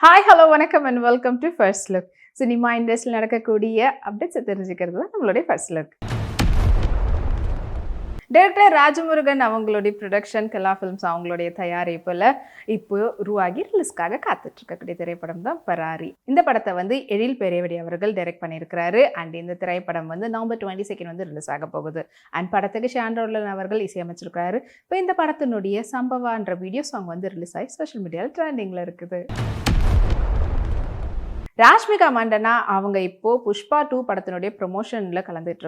Hi hello வணக்கம் and welcome to first look cinema இண்டஸ்ட்ரியில் நடக்கக்கூடிய அப்டேட்ஸை தெரிஞ்சுக்கிறது தான் நம்மளுடைய ஃபர்ஸ்ட் லுக் டேரக்டர் ராஜமுருகன் அவங்களுடைய ப்ரொடக்ஷன் கலா ஃபிலிம்ஸ் அவங்களுடைய தயாரிப்பில் இப்போ உருவாகி ரிலீஸ்க்காக காத்துட்ருக்கக்கூடிய திரைப்படம் தான் பராரி இந்த படத்தை வந்து எழில் பெரியவடி அவர்கள் டைரக்ட் பண்ணியிருக்கிறாரு. அண்ட் இந்த திரைப்படம் வந்து நவம்பர் டுவெண்ட்டி செகண்ட் வந்து ரிலீஸ் ஆக போகுது. அண்ட் படத்துக்கு ஷாண்டோலன் அவர்கள் இசையமைச்சிருக்கிறாரு. இப்போ இந்த படத்தினுடைய சம்பவான்ற வீடியோ சாங் வந்து ரிலீஸ் ஆகி சோஷியல் மீடியாவில் ட்ரெண்டிங்கில் இருக்குது. ராஷ்மிகா மண்டனா அவங்க இப்போ புஷ்பா டூ படத்தினுடைய ப்ரொமோஷனில் கலந்துட்டு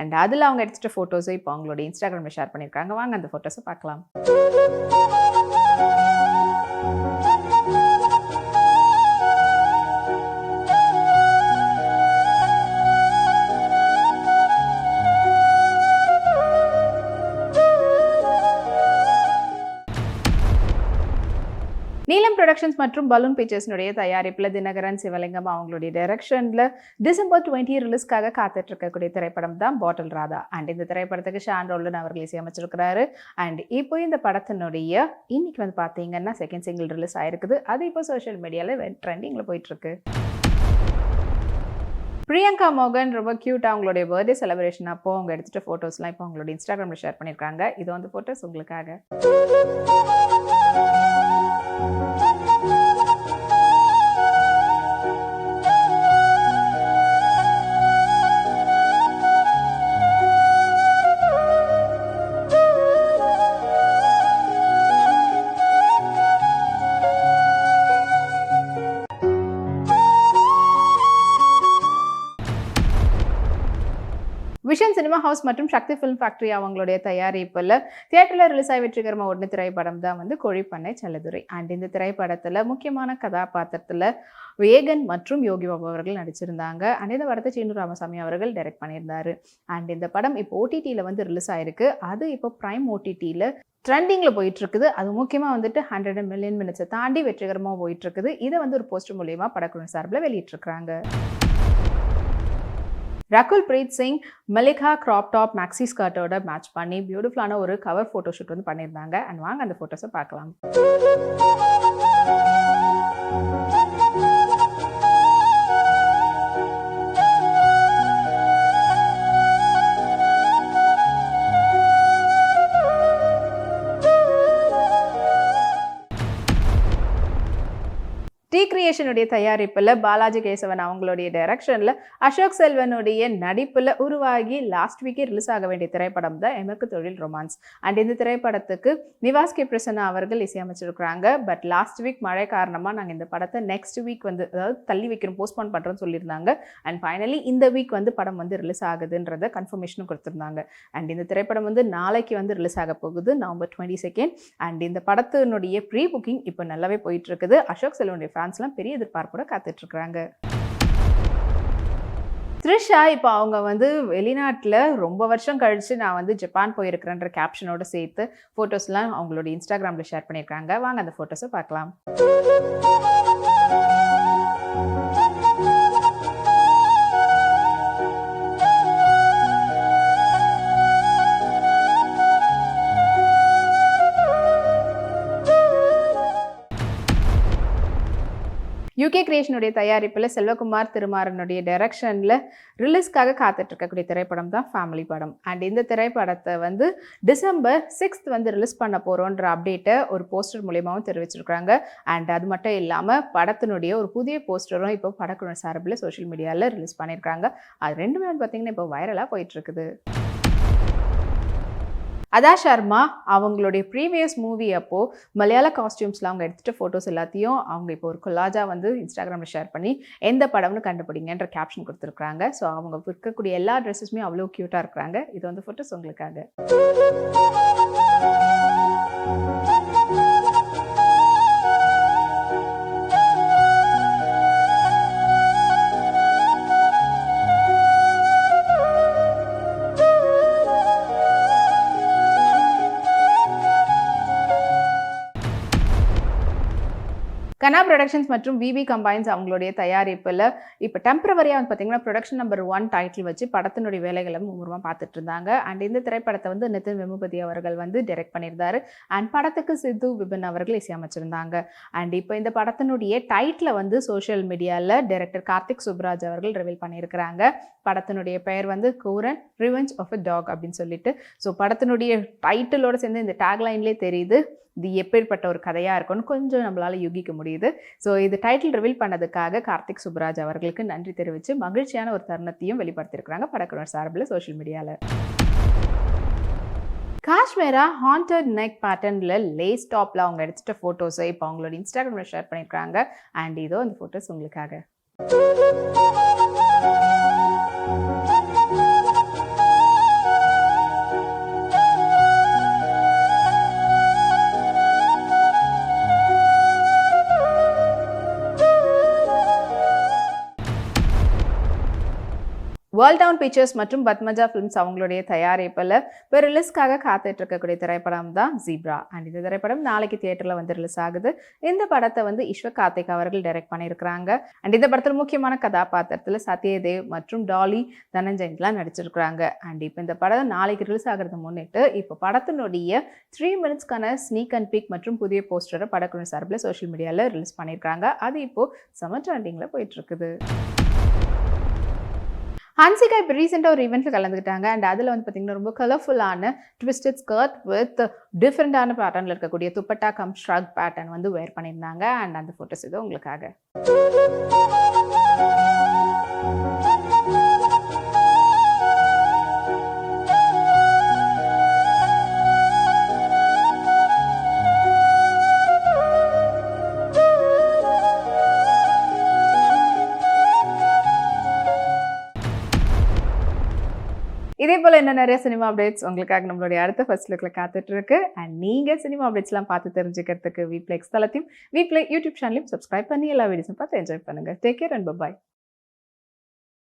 அண்ட் அதில் அவங்க எடுத்துகிட்ட ஃபோட்டோஸை இப்போ அவங்களோட இன்ஸ்டாகிராமில் ஷேர் பண்ணியிருக்காங்க வாங்க அந்த ஃபோட்டோஸை பார்க்கலாம். ப்ரொடக்ஷன்ஸ் மற்றும் பலூன் பிக்சர்ஸ்னுடைய தயாரிப்பில் தினகரன் சிவலிங்கம் அவங்களுடைய டைரக்ஷனில் டிசம்பர் டுவெண்ட்டி ரிலீஸ்க்காக காத்துட்டு இருக்கக்கூடிய திரைப்படம் தான் பாட்டில் ராதா அண்ட் இந்த திரைப்படத்துக்கு ஷான் ரோலன் அவர்கள் இசையமைச்சிருக்கிறாரு. அண்ட் இப்போ இந்த படத்தினுடைய இன்னைக்கு வந்து பார்த்தீங்கன்னா செகண்ட் சிங்கிள் ரிலீஸ் ஆயிருக்குது. அது இப்போ சோஷியல் மீடியாவில் ட்ரெண்டிங்கில் போயிட்டுருக்கு பிரியங்கா மோகன் ரொம்ப க்யூட் அவங்களுடைய பர்த்டே செலிப்ரேஷன் அப்போ அவங்க எடுத்துகிட்ட ஃபோட்டோஸ்லாம் இப்போ அவங்களோட இன்ஸ்டாகிராமில் ஷேர் பண்ணியிருக்காங்க இது வந்து ஃபோட்டோஸ் உங்களுக்காக. விஷன் சினிமா ஹவுஸ் மற்றும் சக்தி ஃபிலிம் ஃபேக்டரி அவங்களுடைய தயாரிப்பில் தியேட்டரில் ரிலீஸ் ஆகி வெற்றிகரமாக ஒன்று திரைப்படம் தான் வந்து கோழிப்பண்ணை செல்லதுரை. அண்ட் இந்த திரைப்படத்தில் முக்கியமான கதாபாத்திரத்தில் வேகன் மற்றும் யோகி பாபு அவர்கள் நடிச்சிருந்தாங்க. அண்ட் இந்த படத்தை சீனு ராமசாமி அவர்கள் டைரக்ட் பண்ணியிருந்தார். அண்ட் இந்த படம் இப்போ ஓடிடியில் வந்து ரிலீஸ் ஆயிருக்கு. அது இப்போ ப்ரைம் ஓடிடியில் ட்ரெண்டிங்கில் போயிட்டுருக்குது அது முக்கியமாக வந்துட்டு ஹண்ட்ரட் மில்லியன் மினிட்ஸை தாண்டி வெற்றிகரமாக போயிட்டுருக்குது இதை வந்து ஒரு போஸ்டர் மூலியமாக படக்குழு சார்பில் வெளியிட்டிருக்கிறாங்க. ரகுல் பிரீத் சிங் மலிகா கிராப் டாப் மேக்ஸி ஸ்கர்ட்டோட மேட்ச் பண்ணி பியூட்டிஃபுல்லான ஒரு கவர் ஃபோட்டோ ஷூட் வந்து பண்ணியிருந்தாங்க. அண்ட் வாங்க அந்த ஃபோட்டோஸை பார்க்கலாம். டி தயாரிப்பில் பாலாஜி கேசவன் அவங்களுடைய டைரக்ஷனில் அசோக் செல்வனுடைய நடிப்பில் உருவாகி லாஸ்ட் வீக்கே ரிலீஸ் ஆக வேண்டிய திரைப்படம் தான் எமக்கு தொழில் ரொமான்ஸ் அண்ட் இந்த திரைப்படத்துக்கு நிவாஸ் கே. பிரசன்னா அவர்கள் இசையமைச்சிருக்கிறாங்க. பட் லாஸ்ட் வீக் மழை காரணமாக நாங்கள் இந்த படத்தை நெக்ஸ்ட் வீக் வந்து அதாவது தள்ளி வைக்கிறோம் போஸ்ட்போன் பண்ணுறோன்னு சொல்லியிருந்தாங்க. அண்ட் ஃபைனலி இந்த வீக் வந்து படம் வந்து ரிலீஸ் ஆகுதுன்றத கன்ஃபர்மேஷனும் கொடுத்துருந்தாங்க. அண்ட் இந்த திரைப்படம் வந்து நாளைக்கு வந்து ரிலீஸ் ஆக போகுது நவம்பர் டுவெண்ட்டி செகண்ட் அண்ட் இந்த படத்தினுடைய ப்ரீ புக்கிங் இப்போ நல்லாவே போயிட்டு இருக்குது. அசோக் செல்வனுடைய ஃபேன்ஸ்லாம் பெரிய எதிர்பார்ப்போட காத்துட்ருக்குறாங்க. த்ரிஷா இப்போ அவங்க வந்து வெளிநாட்டில் ரொம்ப வருஷம் கழித்து நான் வந்து ஜப்பான் போயிருக்கிறேன்ற கேப்ஷனோட சேர்த்து ஃபோட்டோஸ்லாம் அவங்களோட இன்ஸ்டாகிராமில் ஷேர் பண்ணியிருக்காங்க. வாங்க அந்த ஃபோட்டோஸை பார்க்கலாம். யூகே கிரியேஷனுடைய தயாரிப்பில் செல்வகுமார் திருமாறனுடைய டைரக்ஷனில் ரிலீஸ்க்காக காத்துட்டு இருக்கக்கூடிய திரைப்படம் தான் ஃபேமிலி படம். அண்ட் இந்த திரைப்படத்தை வந்து டிசம்பர் சிக்ஸ்த் வந்து ரிலீஸ் பண்ண போகிறோன்ற அப்டேட்டை ஒரு போஸ்டர் மூலியமாகவும் தெரிவிச்சிருக்கிறாங்க. அண்ட் அது மட்டும் இல்லாமல் படத்தினுடைய ஒரு புதிய போஸ்டரும் இப்போ படக்குழு சார்பில் சோஷியல் மீடியாவில் ரிலீஸ் பண்ணியிருக்காங்க அது ரெண்டுமே வந்து பார்த்திங்கன்னா இப்போ வைரலாக போயிட்டுருக்குது அதா சர்மா அவங்களுடைய ப்ரீவியஸ் மூவி அப்போது மலையாள காஸ்டியூம்ஸில் அவங்க எடுத்துகிட்ட ஃபோட்டோஸ் எல்லாத்தையும் அவங்க இப்போ ஒரு கொலாஜா வந்து இன்ஸ்டாகிராமில் ஷேர் பண்ணி எந்த படம்னு கண்டுபிடிங்கன்ற கேப்ஷன் கொடுத்துருக்குறாங்க. ஸோ அவங்க விற்கக்கூடிய எல்லா ட்ரெஸ்ஸஸுமே அவ்வளோ க்யூட்டாக இருக்கிறாங்க. இது வந்து ஃபோட்டோஸ் உங்களுக்காக. கனா ப்ரொடக்ஷன்ஸ் மற்றும் விவி கம்பைன்ஸ் அவங்களுடைய தயாரிப்பில் இப்போ டெம்பரவரியாக வந்து பார்த்தீங்கன்னா ப்ரொடக்ஷன் நம்பர் ஒன் டைட்டில் வச்சு படத்தினுடைய வேலைகளை மும்முரமாக பார்த்துட்டு இருந்தாங்க. அண்ட் இந்த திரைப்படத்தை வந்து நிதின் வெமுபதி அவர்கள் வந்து டைரக்ட் பண்ணியிருந்தாரு. அண்ட் படத்துக்கு சித்து விபின் அவர்கள் இசையமைச்சிருந்தாங்க. அண்ட் இப்போ இந்த படத்தினுடைய டைட்டில் வந்து சோஷியல் மீடியாவில் டைரக்டர் கார்த்திக் சுப்ராஜ் அவர்கள் ரிவீல் பண்ணியிருக்கிறாங்க. படத்தினுடைய பெயர் வந்து Kooran revenge of a dog அப்படின்னு சொல்லிட்டு. ஸோ படத்தினுடைய டைட்டிலோட சேர்ந்து இந்த டேக்லைன்லேயே தெரியுது. இது எப்பேற்பட்ட ஒரு கதையாக இருக்கும்னு கொஞ்சம் நம்மளால் யூகிக்க முடியுது. ஸோ இது டைட்டில் ரிவீல் பண்ணதுக்காக கார்த்திக் சுப்ராஜ் அவர்களுக்கு நன்றி தெரிவித்து மகிழ்ச்சியான ஒரு தருணத்தையும் வெளிப்படுத்தியிருக்கிறாங்க படக்குனர் சார்பில் சோஷியல் மீடியாவில் காஷ்மீரா ஹாண்டட் நெக் பேட்டர்னில் லேஸ் டாப்பில் அவங்க எடுத்துட்ட ஃபோட்டோஸை இப்போ அவங்களோட இன்ஸ்டாகிராமில் ஷேர் பண்ணியிருக்காங்க அண்ட் இதோ அந்த ஃபோட்டோஸ் உங்களுக்காக. வேர்ல்ட் டவுன் பிக்சர்ஸ் மற்றும் பத்மஜா ஃபிலிம்ஸ் அவங்களுடைய தயாரிப்பில் இப்போ ரிலீஸ்க்காக காத்துட்டு இருக்கக்கூடிய திரைப்படம் தான் ஜீப்ரா அண்ட் இந்த திரைப்படம் நாளைக்கு தியேட்டரில் வந்து ரிலீஸ் ஆகுது. இந்த படத்தை வந்து ஈஸ்வர் கார்த்திக் அவர்கள் டைரக்ட் பண்ணியிருக்கிறாங்க அண்ட் இந்த படத்தில் முக்கியமான கதாபாத்திரத்தில் சத்யதேவ் மற்றும் டாலி தனஞ்சயன்லாம் நடிச்சிருக்கிறாங்க. அண்ட் இப்போ இந்த படம் நாளைக்கு ரிலீஸ் ஆகிறது முன்னிட்டு இப்போ படத்தினுடைய த்ரீ மினிட்ஸ்க்கான ஸ்னீக் அண்ட் பீக் மற்றும் புதிய போஸ்டரை படக்குழு சார்பில் சோஷியல் மீடியாவில் ரிலீஸ் பண்ணியிருக்காங்க அது இப்போது சமர் ட்ரெண்டிங்கில் போயிட்டுருக்குது ஹன்சிகா இப்போ ரீசெண்டாக ஒரு ஈவெண்ட்டில் கலந்துக்கிட்டாங்க. அண்ட் அதில் வந்து பார்த்திங்கன்னா ரொம்ப கலர்ஃபுல்லான ட்விஸ்டட் ஸ்கர்ட் வித் டிஃப்ரெண்ட்டான பேட்டர்னில் இருக்கக்கூடிய துப்பட்டா கம் ஷ்ரக் பேட்டர்ன் வந்து வேர் பண்ணியிருந்தாங்க. அண்ட் அந்த ஃபோட்டோஸ் இது உங்களுக்காக. இதே போல் இன்னும் நிறைய சினிமா அப்டேட்ஸ் உங்களுக்காக நம்மளுடைய அடுத்த ஃபர்ஸ்ட் லுக்கில் காத்துட்டு இருக்கு அண்ட் நீங்கள் சினிமா அப்டேட்ஸ்லாம் பார்த்து தெரிஞ்சுக்கிறதுக்கு வீப்ளெக்ஸ் தளத்தையும் வீப்ளே யூடியூப் சேனலையும் சப்ஸ்கிரைப் பண்ணி எல்லா வீடியோஸும் பார்த்து என்ஜாய் பண்ணுங்கள் டேக் கேர் அண்ட் பாய்